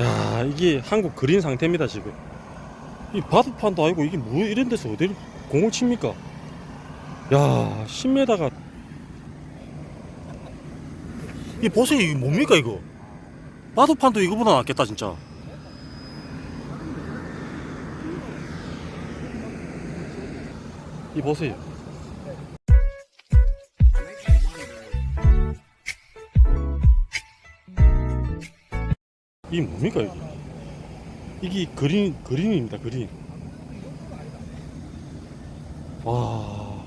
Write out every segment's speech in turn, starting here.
야 이게 한국 그린 상태입니다 지금. 이 바둑판도 아니고 이게 뭐 이런 데서 어디를 공을 칩니까? 야 10m가. 이 보세요 이게 뭡니까 이거? 바둑판도 이거보다 낫겠다 진짜. 이 보세요 이게 뭡니까 이게? 이게 그린 그린입니다 그린. 와.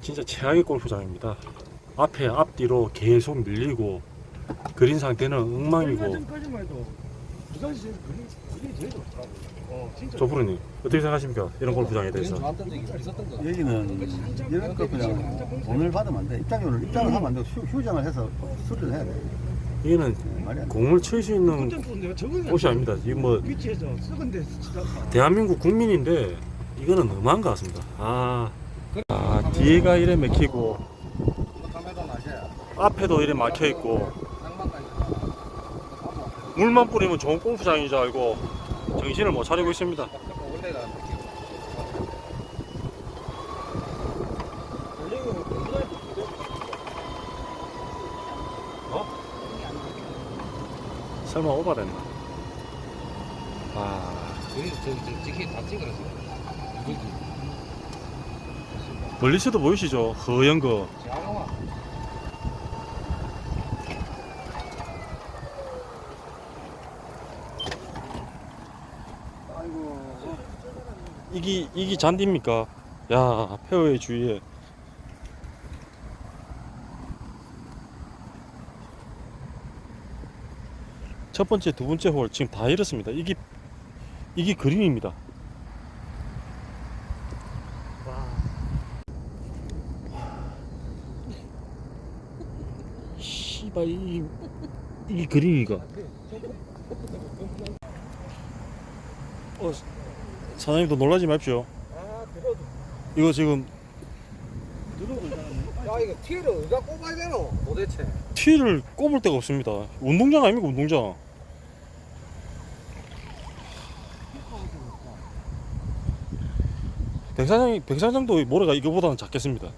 진짜 최악의 골프장입니다. 앞에 앞뒤로 계속 밀리고 그린 상태는 엉망이고 부산시 제일 좋더라고. 어, 진짜. 조프로님 어떻게 생각하십니까 이런 대해서 좋았던 적이 있었던 거. 여기는 이런 거 그냥 돈을 받으면 안 돼. 입장료를 입장을 하면 안 되고 휴, 휴장을 해서 수리를 해야 돼. 이거는 네, 말이 안 돼. 공을 칠 수 있는 그때부터 내가 적응이 안 곳이 돼. 아닙니다 지금 뭐 위치에서 썩은 데 치다가 대한민국 국민인데 이거는 너무한 것 같습니다. 아, 아 뒤에가 이래 막히고 앞에도 이래 막혀 있고 물만 뿌리면 좋은 골프장인 줄 알고 정신을 못 차리고 있습니다. 어? 설마 오바됐나? 아. 저기 저기 저 찍히 다 찍어놨어. 이거지. 멀리서도 보이시죠? 허연 거. 이게 이게 잔디입니까? 야 페어의 주위에 첫 번째, 두 번째 홀 지금 다 잃었습니다. 이게 이게 그림입니다. 씨발 이 이게 그림이가. 어 사장님도 놀라지 마십시오. 아, 들어도. 이거 지금 야 이거 티를 어디다 꼽아야 되노? 도대체. 티를 꼽을 데가 없습니다. 운동장 아닙니까 운동장? 백사장이 백사장도 모래가 이거보다는 작겠습니다.